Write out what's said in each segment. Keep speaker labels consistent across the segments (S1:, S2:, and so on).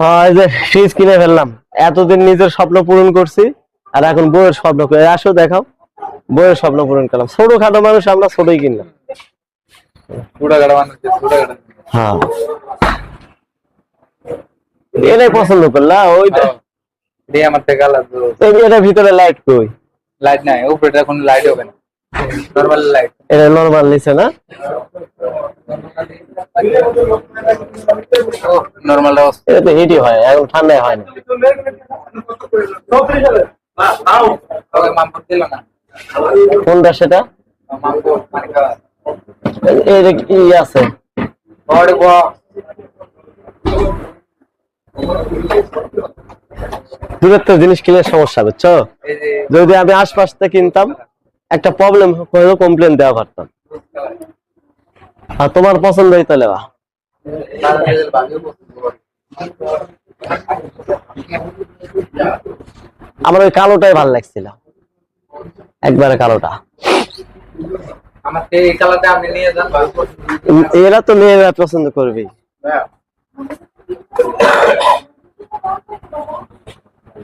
S1: হ্যাঁ, ফ্রিজ কিনে ফেললাম। এতদিন নিজের স্বপ্ন পূরণ করছি আর এখন বইয়ের স্বপ্ন আসো দেখাও। বইয়ের স্বপ্ন পূরণ করলাম। ছোট খাটো মানুষ আমরা ছোটই কিনলাম। হ্যাঁ। এটাই পছন্দ করলা ওইটা
S2: দিয়ে আমার থেকে আলাদা।
S1: এটার ভিতরে লাইট কই?
S2: লাইট নাই উপরে এখন লাইট হবে না। নর্মাল লাইট
S1: এটা নর্মাল নিচে না?
S2: নর্মাল
S1: এটা তো হিটই হয় এখন ঠান্ডায় হয় না। কোনটা সেটা?
S2: মানে
S1: কি আছে। তো জিনিস কিনে সমস্যা বুঝছ? যদি আমি আশপাশ থেকে কিনতাম একটা প্রবলেম হলেও কমপ্লেন দেওয়া পারতাম। আর তোমার পছন্দ হইতো লেবা আমার ওই কালোটাই ভালো লাগছিল। একবারে কালোটা। এরা তো মেয়েরা পছন্দ করবে।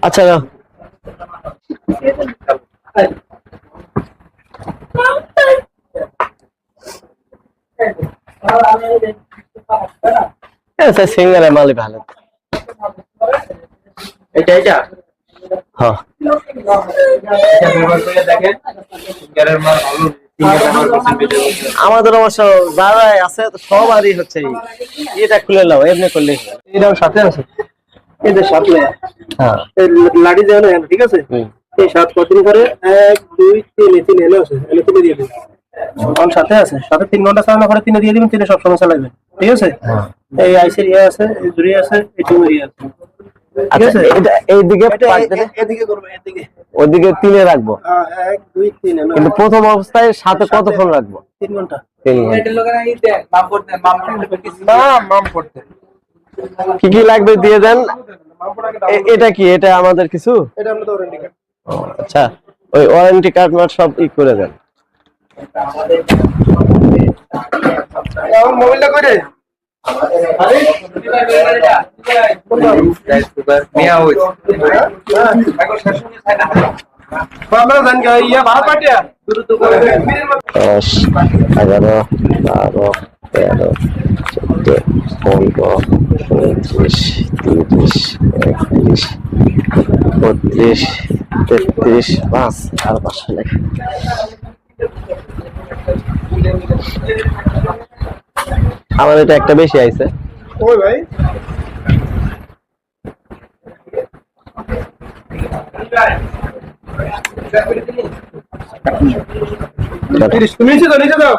S1: আচ্ছা নাও। আচ্ছা সিঙ্গারে মালি ভালো।
S2: এটা এটা?
S1: হ্যাঁ।
S2: এটা
S1: আমাদের অবশ্য যারা আছে সবারই হচ্ছে এটা খুলে নাও এমনি করলে
S3: এটাও সাথে আছে? সাত লেয়ার
S1: হ্যাঁ।
S3: এই লাড়ি দেওয়া ঠিক আছে? এই সাত কতদিন করে এক দুই তিন তিন এলো আছে এলো তিনে দিয়ে দিবেন সাথে আছে। সাথে তিন ঘণ্টা চালানোর পরে তিনে দিয়ে দিবেন তিনে সবসময় চালাবেন ঠিক আছে? এই আইসের ইয়ে আছে এই জুড়ি আছে এই টিমের ইয়ে আছে। ঠিক
S1: আচ্ছা
S3: আছে?
S1: এইদিকে
S3: এদিকে করবে এদিকে।
S1: ওদিকে তিনে রাখব? কিন্তু প্রথম অবস্থায় সাথে কতক্ষণ রাখব?
S3: তিন
S2: ঘণ্টা। এই
S1: কি কি লাগবে দিয়ে দেন? এটা কি? এটা আমাদের কিছু? আচ্ছা। ওই ওয়ারেন্টি কার্ড মার্ড সব ই করে দেন।
S3: মোবাইলটা কই পাটিয়া
S1: দশ, এগারো, বারো, তেরো, চোদ্দ, পনেরো পঁয়ত্রিশ তিরিশ একত্রিশ বত্রিশ তেত্রিশ, পাঁচ, আর পাঁচশো আমার এটা একটা বেশি আইছে।
S3: ওই ভাই? তুমি নিচে দাও নিচে যাও